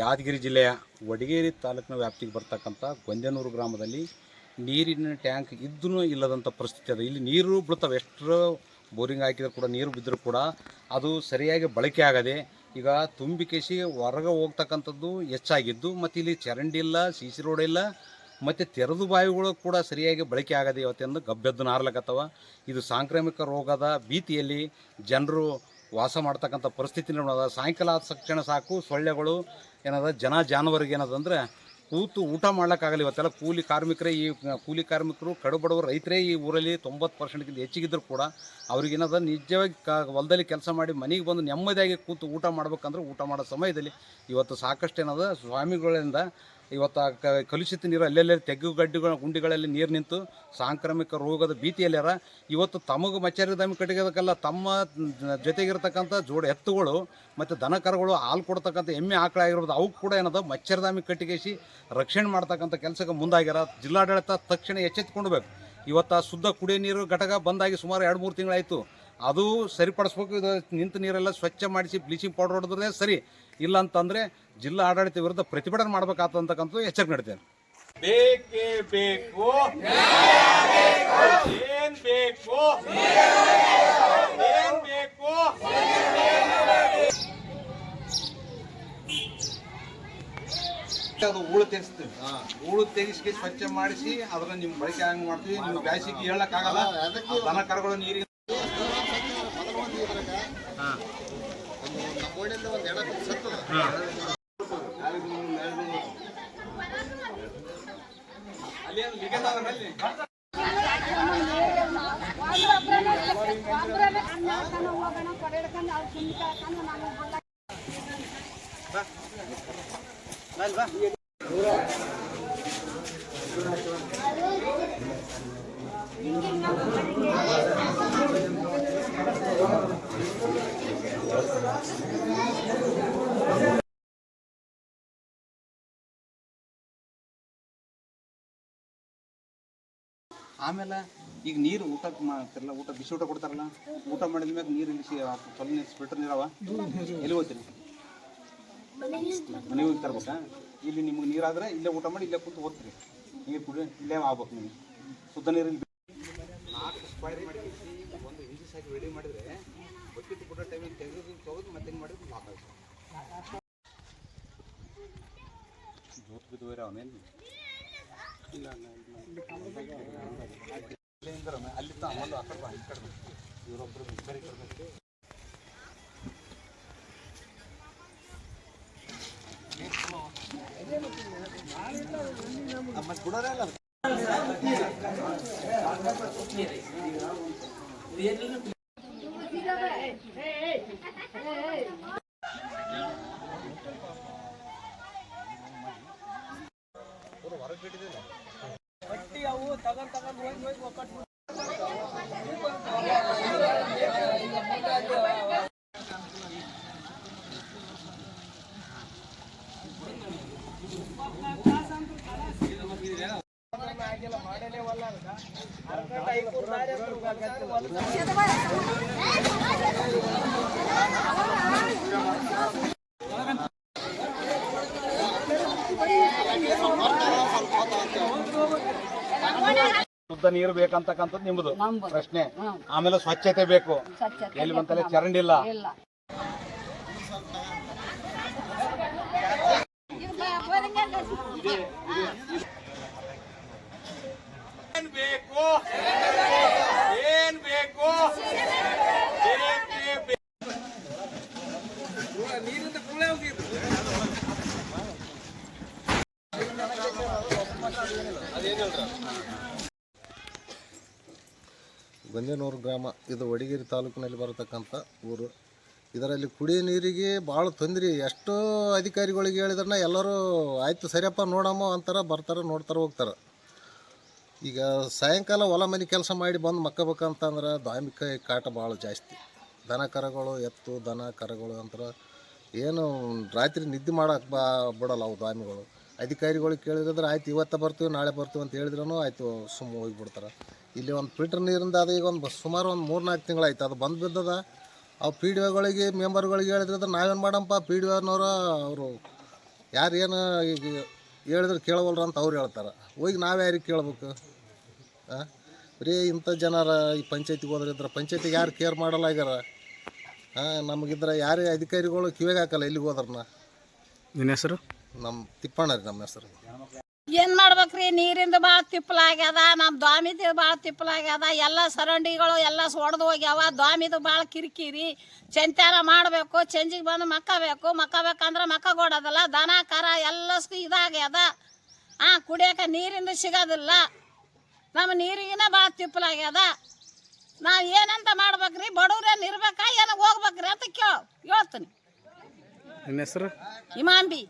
ಯಾದಗಿರಿ ಜಿಲ್ಲೆಯ ವಡಗೇರಿ ತಾಲೂಕಿನ ವ್ಯಾಪ್ತಿಗೆ ಬರ್ತಕ್ಕಂಥ ಗೊಂದೆನೂರು ಗ್ರಾಮದಲ್ಲಿ ನೀರಿನ ಟ್ಯಾಂಕ್ ಇದ್ದೂ ಇಲ್ಲದಂಥ ಪರಿಸ್ಥಿತಿ ಅದ. ಇಲ್ಲಿ ನೀರು ಬೀಳ್ತವೆ. ಎಷ್ಟು ಬೋರಿಂಗ್ ಹಾಕಿದ್ರು ಕೂಡ, ನೀರು ಬಿದ್ದರೂ ಕೂಡ ಅದು ಸರಿಯಾಗಿ ಬಳಕೆ ಆಗದೆ ಈಗ ತುಂಬಿ ಕೇಸಿ ಹೊರಗೆ ಹೋಗ್ತಕ್ಕಂಥದ್ದು ಹೆಚ್ಚಾಗಿದ್ದು, ಮತ್ತು ಇಲ್ಲಿ ಚರಂಡಿ ಇಲ್ಲ ಸಿ ಸಿ ರೋಡ್ ಇಲ್ಲ, ಮತ್ತು ತೆರೆದು ಬಾವಿಗಳು ಕೂಡ ಸರಿಯಾಗಿ ಬಳಕೆ ಆಗದೆ ಇವತ್ತೆಂದು ಗಬ್ಬೆದ್ದು ನಾರ್ಲಕತ್ತವ. ಇದು ಸಾಂಕ್ರಾಮಿಕ ರೋಗದ ಭೀತಿಯಲ್ಲಿ ಜನರು ವಾಸ ಮಾಡ್ತಕ್ಕಂಥ ಪರಿಸ್ಥಿತಿ ನೋಡೋದ ಸಾಯಂಕಾಲ ಆದ ತಕ್ಷಣ ಸಾಕು, ಸೊಳ್ಳೆಗಳು ಏನದ, ಜನ ಜಾನುವಾರಿಗೆ ಏನದಂದರೆ ಕೂತು ಊಟ ಮಾಡ್ಲಿಕ್ಕಾಗಲ್ಲ ಇವತ್ತೆಲ್ಲ. ಕೂಲಿ ಕಾರ್ಮಿಕರೇ ಈ ಕೂಲಿ ಕಾರ್ಮಿಕರು ಕಡುಬಡವರು ರೈತರೇ ಈ ಊರಲ್ಲಿ ತೊಂಬತ್ತು ಪರ್ಸೆಂಟ್ಗಿಂತ ಹೆಚ್ಚಿಗಿದ್ರು ಕೂಡ ಅವ್ರಿಗೇನದ ನಿಜವಾಗಿ ಕ ಹೊಲದಲ್ಲಿ ಕೆಲಸ ಮಾಡಿ ಮನೆಗೆ ಬಂದು ನೆಮ್ಮದಿಯಾಗಿ ಕೂತು ಊಟ ಮಾಡ್ಬೇಕಂದ್ರೆ ಊಟ ಮಾಡೋ ಸಮಯದಲ್ಲಿ ಇವತ್ತು ಸಾಕಷ್ಟು ಏನದ, ಸ್ವಾಮಿಗಳಿಂದ ಇವತ್ತು ಕಲುಷಿತ ನೀರು ಅಲ್ಲೆಲ್ಲೇ ತೆಗ್ಗು ಗುಂಡಿಗಳಲ್ಲಿ ನೀರು ನಿಂತು ಸಾಂಕ್ರಾಮಿಕ ರೋಗದ ಭೀತಿಯಲ್ಲಾರ ಇವತ್ತು ತಮಗೆ ಮಚ್ಚರಿದಾಮಿ ಕಟ್ಟಿಗೆದಕ್ಕೆಲ್ಲ ತಮ್ಮ ಜೊತೆಗಿರ್ತಕ್ಕಂಥ ಜೋಡ ಎತ್ತುಗಳು ಮತ್ತು ದನ ಕರುಗಳು ಹಾಲು ಕೊಡ್ತಕ್ಕಂಥ ಎಮ್ಮೆ ಆಕಳ ಆಗಿರ್ಬೋದು, ಅವು ಕೂಡ ಏನದ ಮಚ್ಚರದಾಮಿ ಕಟ್ಟಿಗೆಸಿ ರಕ್ಷಣೆ ಮಾಡ್ತಕ್ಕಂಥ ಕೆಲಸಕ್ಕೆ ಮುಂದಾಗ್ಯಾರ. ಜಿಲ್ಲಾಡಳಿತ ತಕ್ಷಣ ಎಚ್ಚೆತ್ಕೊಳ್ಬೇಕು ಇವತ್ತು ಶುದ್ಧ ಕುಡಿಯೋ ನೀರು ಘಟಕ ಬಂದಾಗಿ ಸುಮಾರು ಎರಡು, ಮೂರು ತಿಂಗಳಾಯಿತು. ಅದು ಸರಿಪಡಿಸ್ಬೇಕು. ಇದು ನಿಂತ ನೀರೆಲ್ಲ ಸ್ವಚ್ಛ ಮಾಡಿಸಿ ಬ್ಲೀಚಿಂಗ್ ಪೌಡರ್ ಹೊಡೆದ್ರೆ ಸರಿ. ಇಲ್ಲ ಅಂತಂದರೆ ಜಿಲ್ಲಾ ಆಡಳಿತ ವಿರುದ್ಧ ಪ್ರತಿಭಟನೆ ಮಾಡಬೇಕಾದಂತಕ್ಕಂಥದ್ದು ಎಚ್ಚರಿಕೆ ನೀಡ್ತೇನೆ. ಬೇಕೇ ಬೇಕು. ಏನ್ ಬೇಕು? ಏನ್ ಬೇಕು? ಅದು ಹೂಳು ತೆಗಿಸ್ತೀವಿ. ಹೂಳು ತೆಗಿಸಿ ಸ್ವಚ್ಛ ಮಾಡಿಸಿ ಅದನ್ನ ನಿಮ್ಮ ಬಳಕೆ ಹಂಗ್ ಮಾಡ್ತೀವಿ ನೀವು ಬ್ಯಾಸಿಗೆ ಹೇಳಕ್ಕಾಗಲ್ಲ. ದನ ಕರುಗಳು ನೀರಿಗೆ ಏನು ವಿಗಲ ಅವರಲ್ಲಿ ಬಾ ಬಾ ಆಮೇಲೆ ಈಗ ನೀರು ಊಟಕ್ಕೆ ಮಾಡ್ತಿರಲ್ಲ ಊಟ ಬಿಸಿ ಊಟ ಕೊಡ್ತಾರಲ್ಲ ಊಟ ಮಾಡಿದ ಮ್ಯಾಗ ನೀರು ಇಲ್ಲಿ ಚಲೋ ಸ್ವಲ್ಪ ನೀರು ಫಿಲ್ಟರ್ ನೀರವ ಎಲ್ಲಿ ಹೋಗ್ತೀರಿ? ಮನೆಗೆ ಹೋಗಿ ತರ್ಬೇಕಾ? ಇಲ್ಲಿ ನಿಮ್ಗೆ ನೀರಾದ್ರೆ ಇಲ್ಲೇ ಊಟ ಮಾಡಿ ಇಲ್ಲೇ ಕುಂತು ಓದ್ತೀರಿ ನೀರು ಕುಡಿ ಇಲ್ಲೇ ಆಗ್ಬೇಕು ನೀವು ಶುದ್ಧ ನೀರು ಇಲ್ಲಿ ನಾಲ್ಕು ಸ್ಕ್ವೈರ್ ಮಾಡಿ ಒಂದು ಇಂಚು ಸಾಕಿ ರೆಡಿ ಮಾಡಿದರೆ ಬಕೆಟ್ ಕೊಡೋ ಟೈಮಿಗೆ ತೆಗೆದು ತೊಗೊಂಡು ಮತ್ತೆ ಹೆಂಗೆ ಮಾಡಿದ್ರು ಲಾಕ್ ಆಗುತ್ತೆ. ಜೋತ್ ಬಿದ್ದು ಅವನೇನು? ಇಲ್ಲ. ಅಲ್ಲಿ ತಾ ಅಮಲು ಆ ಕಡೆ ಈ ಕಡೆ ಇವರೊಬ್ಬರು ಇವರೊಬ್ರು ಈ ಬಟ್ಟಿ ಬಾ. ಆ, ಮತ್ತೆ ಹೋಗಿ ಹೋಗಿ ಅದು. ಶುದ್ಧ ನೀರು ಬೇಕಂತಕ್ಕಂಥದ್ದು ನಿಮ್ಮದು ಪ್ರಶ್ನೆ. ಆಮೇಲೆ ಸ್ವಚ್ಛತೆ ಬೇಕು. ಎಲ್ಲಿ ಬಂತಲ್ಲ ಚರಂಡಿ ಇಲ್ಲ. ಇಲ್ಲ ಏನ್ ಬೇಕು ಏನ್ ಬೇಕು ಬೇಕೇ ಬೇಕು ಗೊಂಜನೂರು ಗ್ರಾಮ, ಇದು ವಡಗೇರಿ ತಾಲೂಕಿನಲ್ಲಿ ಬರತಕ್ಕಂಥ ಊರು. ಇದರಲ್ಲಿ ಕುಡಿಯ ನೀರಿಗೆ ಭಾಳ ತೊಂದರೆ. ಎಷ್ಟೋ ಅಧಿಕಾರಿಗಳಿಗೆ ಹೇಳಿದ್ರನ್ನ ಎಲ್ಲರೂ ಆಯಿತು ಸರಿಯಪ್ಪ ನೋಡಮ್ಮ ಅಂತಾರೆ, ಬರ್ತಾರೆ, ನೋಡ್ತಾರೆ, ಹೋಗ್ತಾರೆ. ಈಗ ಸಾಯಂಕಾಲ ಹೊಲ ಮನೆ ಕೆಲಸ ಮಾಡಿ ಬಂದು ಮಕ್ಕಬೇಕಂತಂದ್ರೆ ಧಾರ್ಮಿಕ ಕಾಟ ಭಾಳ ಜಾಸ್ತಿ. ದನ ಕರಗಳು ಎತ್ತು, ದನ ಕರಗಳು ಅಂತಾರೆ. ಏನು ರಾತ್ರಿ ನಿದ್ದೆ ಮಾಡೋಕೆ ಬಾ, ಬಿಡಲ್ಲ ಅವು ದಾಮಿಗಳು ಅಧಿಕಾರಿಗಳಿಗೆ ಕೇಳಿದ್ರೆ, ಆಯ್ತು, ಇವತ್ತು ಬರ್ತೀವಿ, ನಾಳೆ ಬರ್ತೀವಿ ಅಂತ ಹೇಳಿದ್ರೂ ಆಯಿತು ಸುಮ್ಮ ಹೋಗಿಬಿಡ್ತಾರೆ. ಇಲ್ಲಿ ಒಂದು ಫಿಲ್ಟರ್ ನೀರಿಂದ ಅದು ಈಗ ಒಂದು ಸುಮಾರು ಒಂದು ಮೂರು ನಾಲ್ಕು ತಿಂಗಳಾಯ್ತು. ಅದು ಬಂದು ಬಿದ್ದದ. ಆ ಪಿ ಡಿ ಒಗಳಿಗೆ ಮೆಂಬರ್ಗಳಿಗೆ ಹೇಳಿದ್ರೆ ನಾವೇನು ಮಾಡಪ್ಪ ಪಿ ಡಿ ಒನವರು ಅವರು ಯಾರು ಏನು ಈಗ ಹೇಳಿದ್ರೆ ಅಂತ ಅವ್ರು ಹೇಳ್ತಾರೆ. ಹೋಗಿ ನಾವು ಯಾರಿಗೆ ಕೇಳ್ಬೇಕು? ಹಾಂ ಬರೀ ಇಂಥ ಜನರ ಈ ಪಂಚಾಯತಿಗೆ ಹೋದ್ರೆ ಇದ್ರೆ ಪಂಚಾಯತಿಗೆ ಯಾರು ಕೇರ್ ಮಾಡಲ್ಲ ಆಗ್ಯಾರ? ಹಾಂ ನಮಗಿದ್ರೆ ಯಾರೇ ಅಧಿಕಾರಿಗಳು ಕಿವಿಗೆ ಹಾಕಲ್ಲ ಇಲ್ಲಿಗೆ ಹೋದ್ರನ್ನ ನಿನ್ನ ಹೆಸರು? ನಮ್ಮ ತಿಪ್ಪಣ್ಣ ರೀ ನಮ್ಮ ಹೆಸರು. ಏನ್ ಮಾಡ್ಬೇಕ್ರಿ? ನೀರಿಂದ ಭಾಳ ತಿಪ್ಪಲಾಗ್ಯದ ನಮ್ಮ ದ್ವಾಮಿದು ಭಾಳ ತಿಪ್ಪಲಾಗ್ಯದ ಎಲ್ಲ ಸರಂಡಿಗಳು ಎಲ್ಲ ಒಡೆದು ಹೋಗ್ಯಾವ ದ್ವಾಮಿದು ಭಾಳ ಕಿರಿಕಿರಿ. ಚಂತಾರ ಮಾಡಬೇಕು ಚಂಜಿಗೆ ಬಂದು ಮಕ್ಕಬೇಕು ಮಕ್ಕಬೇಕಂದ್ರೆ ಮಕ್ಕ ಕೊಡೋದಲ್ಲ ದನ ಕರ ಎಲ್ಲ ಇದಾಗ್ಯದ. ಆ ಕುಡಿಯಕ ನೀರಿಂದ ಸಿಗೋದಿಲ್ಲ. ನಮ್ಮ ನೀರಿಗಿನ ಭಾಳ ತಿಪ್ಪಲಾಗ್ಯದ. ನಾವು ಏನಂತ ಮಾಡ್ಬೇಕ್ರಿ? ಬಡವ್ರೇನು ಇರ್ಬೇಕಾ? ಏನು ಹೋಗ್ಬೇಕ್ರಿ ಅಂತ ಕೇಳ ಹೇಳ್ತೀನಿ ಹೆಸರು? ಇಮಾಂಬಿ